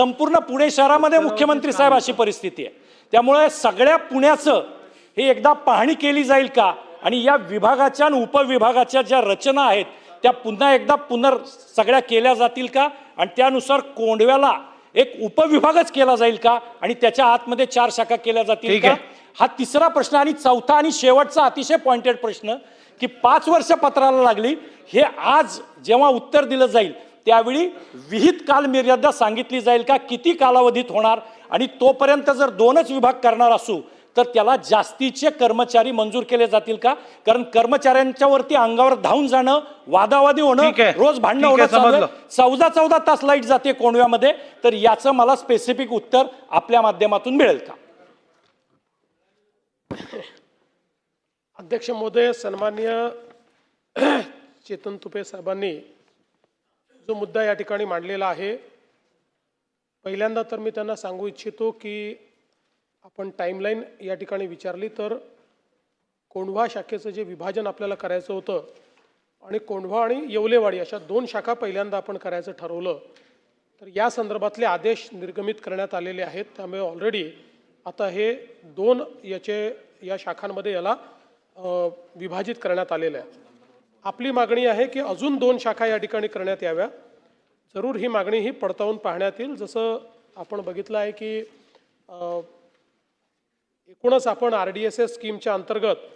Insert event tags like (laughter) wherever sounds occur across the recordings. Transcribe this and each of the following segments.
संपूर्ण पुणे शहरामध्ये मुख्यमंत्री साहेब अशी परिस्थिती आहे. त्यामुळे सगळ्या पुण्याचं हे एकदा पाहणी केली जाईल का? आणि या विभागाच्या आणि उपविभागाच्या ज्या रचना आहेत त्या पुन्हा एकदा पुनर् सगळ्या केल्या जातील का? आणि त्यानुसार कोंडव्याला एक उपविभागच केला जाईल का? आणि त्याच्या आतमध्ये चार शाखा केल्या जातील का. हा तिसरा प्रश्न आणि चौथा आणि शेवटचा अतिशय पॉइंटेड प्रश्न की पाच वर्ष पत्राला लागली हे आज जेव्हा उत्तर दिलं जाईल त्यावेळी विहित कालमर्यादा सांगितली जाईल का? किती कालावधीत होणार? आणि तोपर्यंत जर दोनच विभाग करणार असू तर त्याला जास्तीचे कर्मचारी मंजूर केले जातील का? कारण कर्मचाऱ्यांच्या वरती अंगावर धावून जाणं वादावादी होणं. रोज भांडणं होणं. चौदा चौदा तास लाइट जाते कोंडव्यामध्ये. तर याचं मला स्पेसिफिक उत्तर आपल्या माध्यमातून मिळेल का? अध्यक्ष महोदय सन्मान्य (clears throat) चेतन तुपे साहेबांनी जो मुद्दा या ठिकाणी मांडलेला आहे. पहिल्यांदा तर मी त्यांना सांगू इच्छितो की आपण टाईमलाईन या ठिकाणी विचारली तर कोंढवा शाखेचं जे विभाजन आपल्याला करायचं होतं आणि कोंढवा आणि येवलेवाडी अशा दोन शाखा पहिल्यांदा आपण करायचं ठरवलं तर या संदर्भातले आदेश निर्गमित करण्यात आलेले आहेत. त्यामुळे ऑलरेडी आता हे दोन याचे या शाखांमध्ये याला विभाजित करण्यात आलेलं आहे. आपली मागणी आहे की अजून दोन शाखा या ठिकाणी करण्यात याव्या. जरूर ही मागणी ही पडताळून पाहण्यात येईल. जसं आपण बघितलं आहे की एकूणच आपण आर डी एस एस स्कीमच्या अंतर्गत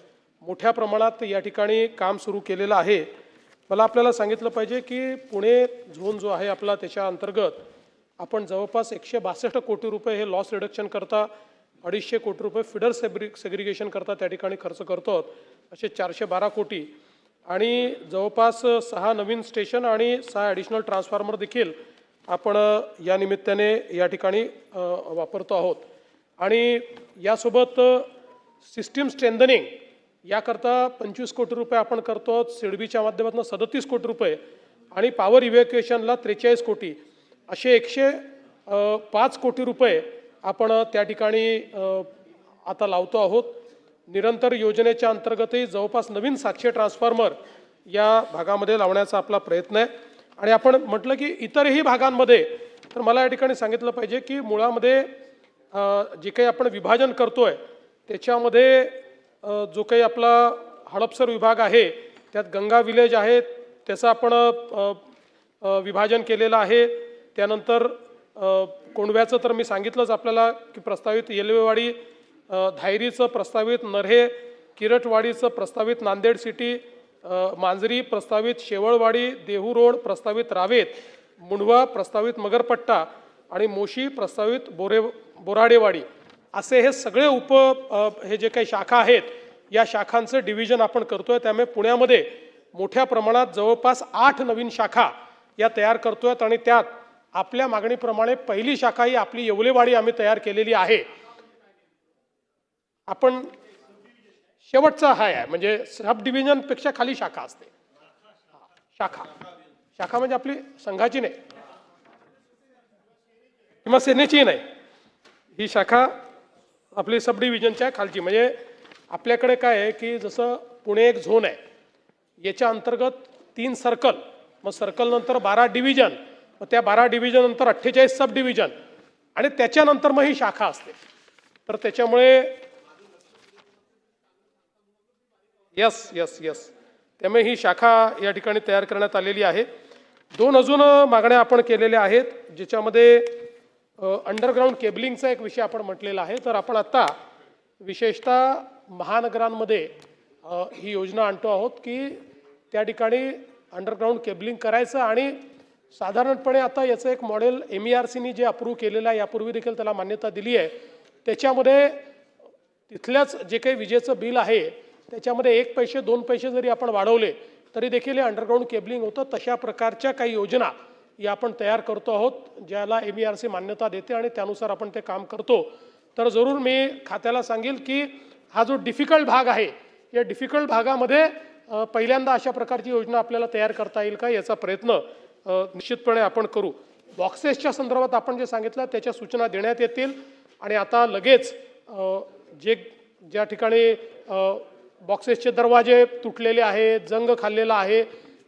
मोठ्या प्रमाणात या ठिकाणी काम सुरू केलेलं आहे. मला आपल्याला सांगितलं पाहिजे की पुणे झोन जो आहे आपला त्याच्या अंतर्गत आपण जवळपास एकशे बासष्ट कोटी रुपये हे लॉस रिडक्शन करता अडीचशे कोटी रुपये फिडर सेब्रि सेग्रिगेशन करता त्या ठिकाणी खर्च करतो असे चारशे बारा कोटी आणि जवळपास सहा नवीन स्टेशन आणि सहा ॲडिशनल ट्रान्सफॉर्मर देखील आपण या निमित्ताने या ठिकाणी वापरतो आहोत. आणि यासोबत सिस्टीम स्ट्रेंथनिंग याकरता पंचवीस कोटी रुपये आपण करतो आहोत. सिडबीच्या माध्यमातून सदतीस कोटी रुपये आणि पॉवर इव्हॅक्युएशनला त्रेचाळीस कोटी असे एकशे पाच कोटी रुपये आपण त्या ठिकाणी आता लावतो आहोत. निरंतर योजनेच्या अंतर्गतही जवळपास नवीन सातशे ट्रान्सफॉर्मर या भागामध्ये लावण्याचा आपला प्रयत्न आहे. आणि आपण म्हटलं की इतरही भागांमध्ये तर मला या ठिकाणी सांगितलं पाहिजे की मुळामध्ये जे काही आपण विभाजन करतोय त्याच्यामध्ये जो काही आपला हडपसर विभाग आहे त्यात गंगा विलेज आहे त्याचं आपण विभाजन केलेलं आहे. त्यानंतर कोंडव्याचं तर मी सांगितलंच आपल्याला की प्रस्तावित येलवेवाडी धायरीचं प्रस्तावित नरे किरटवाडीचं प्रस्तावित नांदेड सिटी मांजरी प्रस्तावित शेवळवाडी देहू रोड प्रस्तावित रावेत मुंडवा प्रस्तावित मगरपट्टा आणि मोशी प्रस्तावित बोरे बोराडेवाडी. असे हे सगळे उप हे जे काही शाखा आहेत या शाखांचं डिव्हिजन आपण करतोय. त्यामुळे पुण्यामध्ये मोठ्या प्रमाणात जवळपास आठ नवीन शाखा या तयार करतोय आणि त्यात आपल्या मागणीप्रमाणे पहिली शाखा ही आपली येवलेवाडी आम्ही तयार केलेली आहे. आपण शेवटचा हा आहे म्हणजे सब डिव्हिजनपेक्षा खाली शाखा असते. शाखा. शाखा म्हणजे आपली संघाची नाही. किंवा सेनेची नाही. ही शाखा आपली सब डिव्हिजनच्या खालची. म्हणजे आपल्याकडे काय आहे की जसं पुणे एक झोन आहे याच्या अंतर्गत तीन सर्कल मग सर्कल नंतर बारा डिव्हिजन मग त्या बारा डिव्हिजन नंतर अठ्ठेचाळीस सब डिव्हिजन आणि त्याच्यानंतर मग ही शाखा असते. तर त्याच्यामुळे यस यस यस त्यामुळे ही शाखा या ठिकाणी तयार करण्यात आलेली आहे. दोन अजून मागण्या आपण केलेल्या आहेत ज्याच्यामध्ये अंडरग्राऊंड केबलिंगचा एक विषय आपण म्हटलेला आहे. तर आपण आत्ता विशेषतः महानगरांमध्ये ही योजना आणतो आहोत की त्या ठिकाणी अंडरग्राऊंड केबलिंग करायचं आणि साधारणपणे आता याचं एक मॉडेल एम ई आर सीनी जे अप्रूव्ह केलेलं आहे यापूर्वी देखील त्याला मान्यता दिली आहे. त्याच्यामध्ये तिथल्याच जे काही विजेचं बिल आहे त्याच्यामध्ये एक पैसे दोन पैसे जरी आपण वाढवले तरी देखील हे अंडरग्राऊंड केबलिंग होतं. तशा प्रकारच्या काही योजना या आपण तयार करतो आहोत ज्याला एम ई आर सी मान्यता देते आणि त्यानुसार आपण ते काम करतो. तर जरूर मी खात्याला सांगेल की हा जो डिफिकल्ट भाग आहे या डिफिकल्ट भागामध्ये पहिल्यांदा अशा प्रकारची योजना आपल्याला तयार करता येईल का याचा प्रयत्न निश्चितपणे आपण करू. बॉक्सेसच्या संदर्भात आपण जे सांगितलं त्याच्या सूचना देण्यात येतील. आणि आता लगेच जे ज्या ठिकाणी बॉक्सेसचे दरवाजे तुटलेले आहेत जंग खाल्लेला आहे.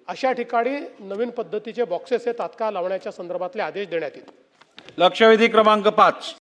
अशा ठिकाणी नवीन पद्धतीचे बॉक्सेस हे तात्काळ लावण्याच्या संदर्भातले आदेश देण्यात येतील. लक्षवेधी क्रमांक पाच.